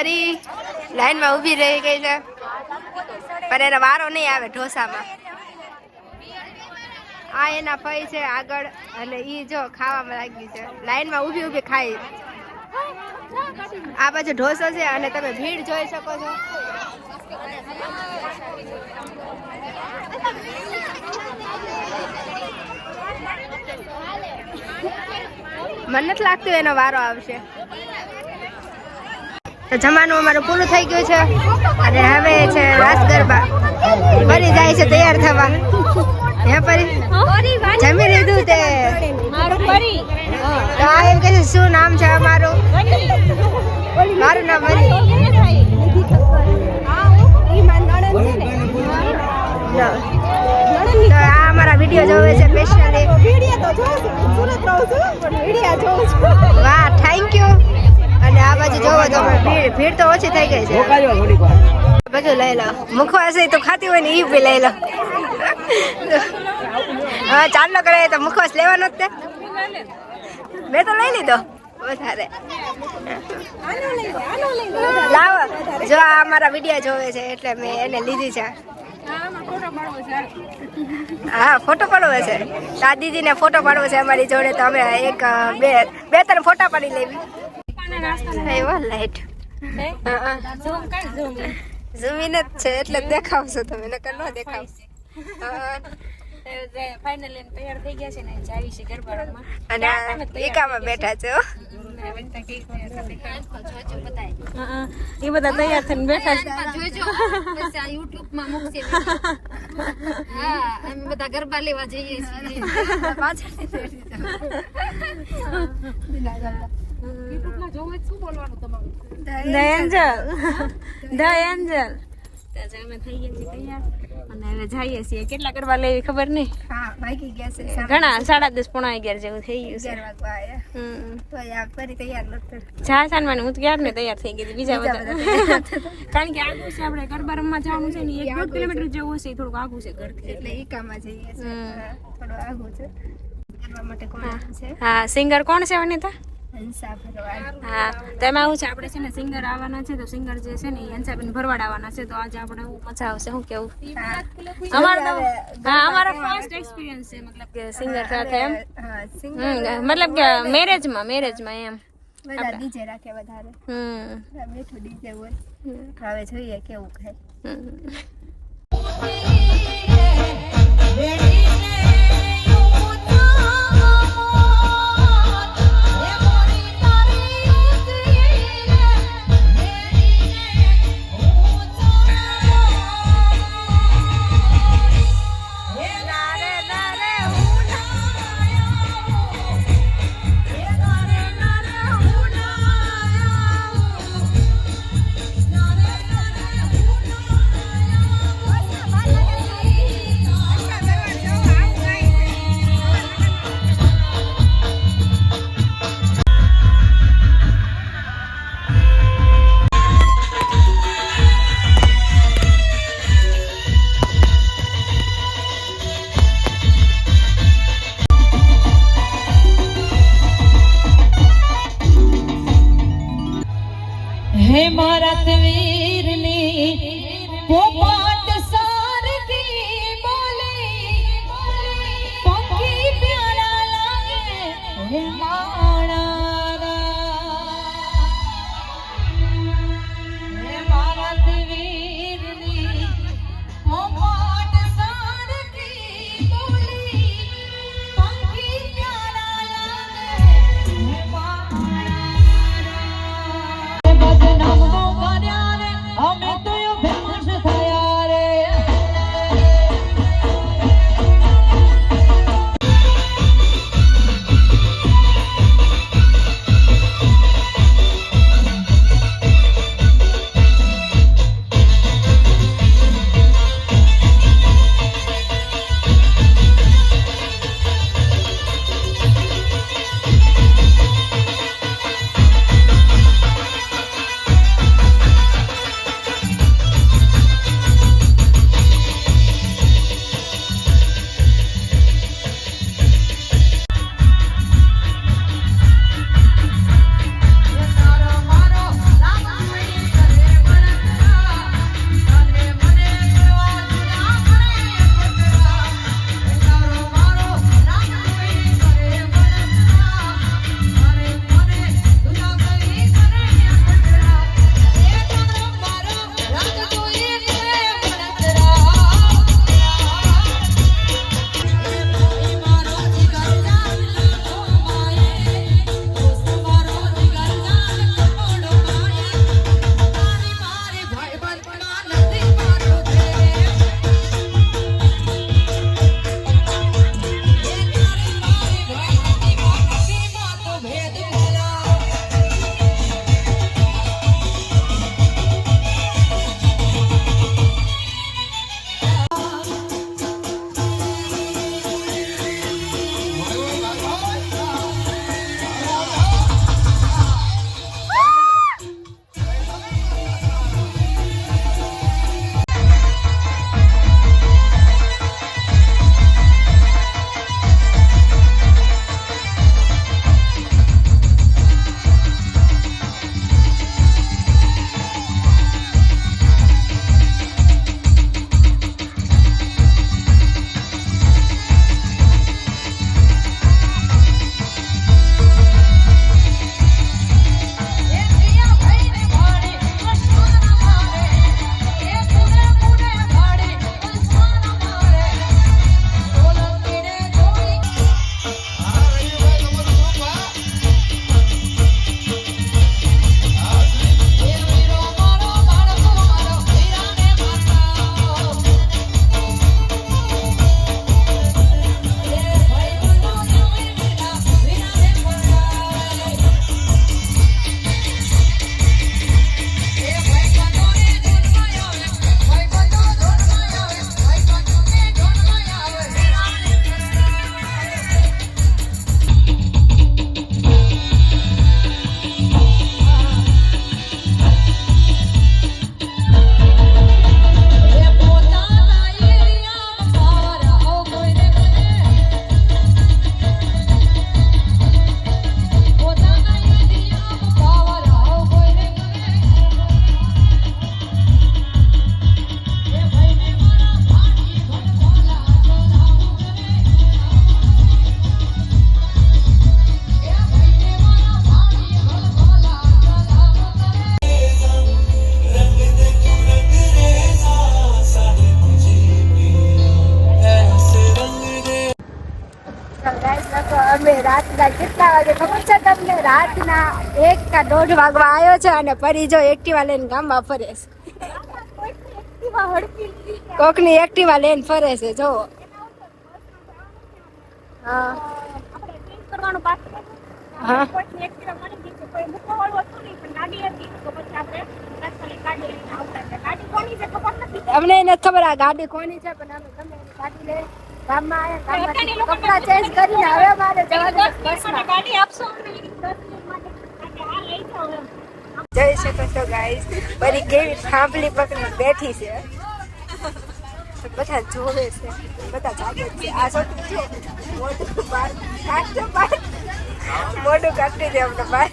ફરી લાઈનમાં ઊભી રહી ગઈ છે. પણ એનો વારો નહીં આવે ઢોસામાં. આ એના ફઈ છે આગળ અને ઈ જો ખાવામાં લાગી છે. લાઈનમાં ઊભી ઊભી ખાઈ. આ બાજુ ઢોસો છે અને તમે ભીડ જોઈ શકો છો. મને નથી લાગતું એનો વારો આવશે. તો જમાનું અમારું પૂરું થઈ ગયું છે. અને હવે છે રાસ ગરબા. ફરી જાય છે તૈયાર થવા. હે ફરી? જમી લીધું તે. તો આ એમ કે છે શું નામ છે અમારું? મારું નામ વરી. આ અમારા વીડિયો જોવે છે સ્પેશિયલી વાહ થેન્ક યુ અને આ બાજુ જોવો તો ભીડ ભીડ તો ઓછી થઈ ગઈ છે. બધું લઈ લો. મુખવાસ તો ખાતી હોય ને એ બી લઈ લો. હા ચાલો કરે તો મુખવાસ લેવાનો જ તે. મેં તો લઈ લીધો. વધારે. લાવો. જો આ અમારા વીડિયો જોવે છે એટલે મેં એને લીધી છે. હા ફોટો પાડવો છે. આ દીદીને ફોટો પાડવો છે અમારી જોડે તો અમે એક બે બે ત્રણ ફોટા પાડી લેવી. લાઈટ ઝૂમીન જ છે એટલે જ દેખાવશો તમે નકર ન દેખાવશો ફાઇનલી તૈયાર થઈ ગયા છે ને જાવી છે ગરબા અને એકામાં બેઠા છે એ બધા તૈયાર થઈને બેઠા છે જોજો પછી માં મૂકશે હા અમે બધા ગરબા લેવા જઈએ છીએ જોવું હોય તો શું બોલવાનું તમારું ધ એન્જલ ધ એન્જલ ત્યાં અમે થઈ ગયા છીએ તૈયાર અને હવે જઈએ છીએ કેટલા કરવા લેવી ખબર નહીં હા વાગી ગયા છે સાડા ઘણા સાડા દસ પોણા અગિયાર જેવું થઈ ગયું છે. અગિયાર વાગવા આયા. હમ. તો આ ફરી તૈયાર નથી જા સાનવાની હું તો ક્યારે ને તૈયાર થઈ ગઈ હતી બીજા બધા કારણ કે આગું છે આપણે ગરબા રમવા જવાનું છે ને એક દોઢ કિલોમીટર જેવું હશે થોડુંક આગું છે ઘરથી. એટલે એકામાં જઈએ છે હમ. હા, થોડું આઘું છે. કરવા માટે કોણ છે? હા સિંગર કોણ છે વનિતા? હંસા ભરવાડ હા તો એવું છે આપણે છે ને સિંગર આવવાના છે તો સિંગર જે છે ને હંસાબેન ભરવાડ આવવાના છે તો આજે આપણે મજા આવશે શું કેવું? અમારો હા અમારો ફર્સ્ટ એક્સપિરિયન્સ છે? મતલબ કે સિંગર સાથે એમ? મતલબ કે મેરેજમાં મેરેજમાં એમ. બધા ડીજે રાખે વધારે. હમ. મીઠું ડીજે હોય. હવે જોઈએ કેવું ખાય રાતના એક કા દોઢ વાગવા આવ્યો છે અને ફરી જો એક્ટિવા લઈને ગામમાં ફરે છે. કોકની એક્ટિવા લઈને ફરે છે જો હા. અમને ખબર આ ગાડી કોની છે, પણ અમે ગમે ગાડી લઈ. ગામમાં આવ્યા ગામમાંથી કપડાં ચેન્જ કરીને હવે મારે જવાનું બસમાં ગાડી આપશો જઈ શકો છો ગાઈસ. કેવી થાંભલી પકડી બેઠી છે. બધા જોવે છે. બધા જાગે છે. આ છોકરી જો. મોઢું બહાર કાઢજો બહાર. મોઢું કાઢી દે અમને બહાર.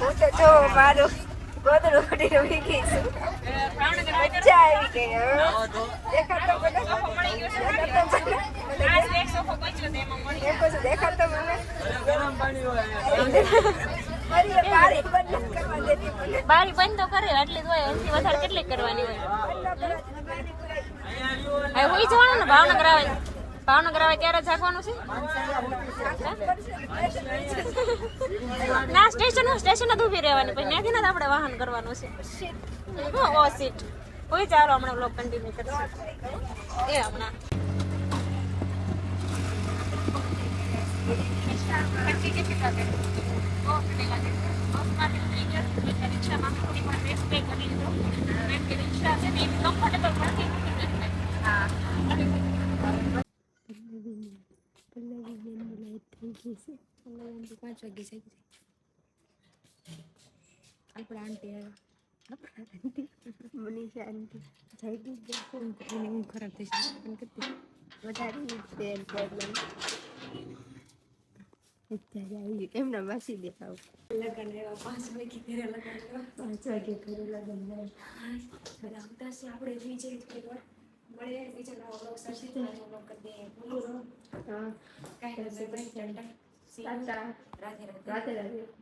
હું તો જો મારું ગોદડું ફટી રહી ગઈ છું મજા આવી ગઈ દેખાતો મને દેખાતો મને તો બારી બંધ તો કરે આટલી જ હોય એનાથી વધારે કેટલી કરવાની હોય? હવે હોઈ જવાનું ને ભાવનગર આવે. ભાવનગર આવે ત્યારે જાગવાનું છે? ના સ્ટેશન સ્ટેશન જ ઊભી રહેવાની પછી ત્યાંથી ને આપણે વાહન કરવાનું છે. ઓ સીટ કોઈ ચાલો હમણાં બ્લોક કન્ટિન્યુ કરશું. એ હમણાં. પાંચ વાગે છે આપણા આંટી આંટી આંટી જાગી ગઈ છે. ઊંઘ ખરાબ થઈ છે વધારે છે પ્રોબ્લેમ અત્યારે આવી એમના વાસી દેખાવ લગન પાંચ વાગે ઘરે પાંચ વાગે ઘરે લગન છે આપણે વિજય મળે બીજા નવો લોક સાથે નવો લોક કરી દઈએ બોલો હા કાંઈ નથી tata see you. Tata Radhe Radhe Radhe Radhe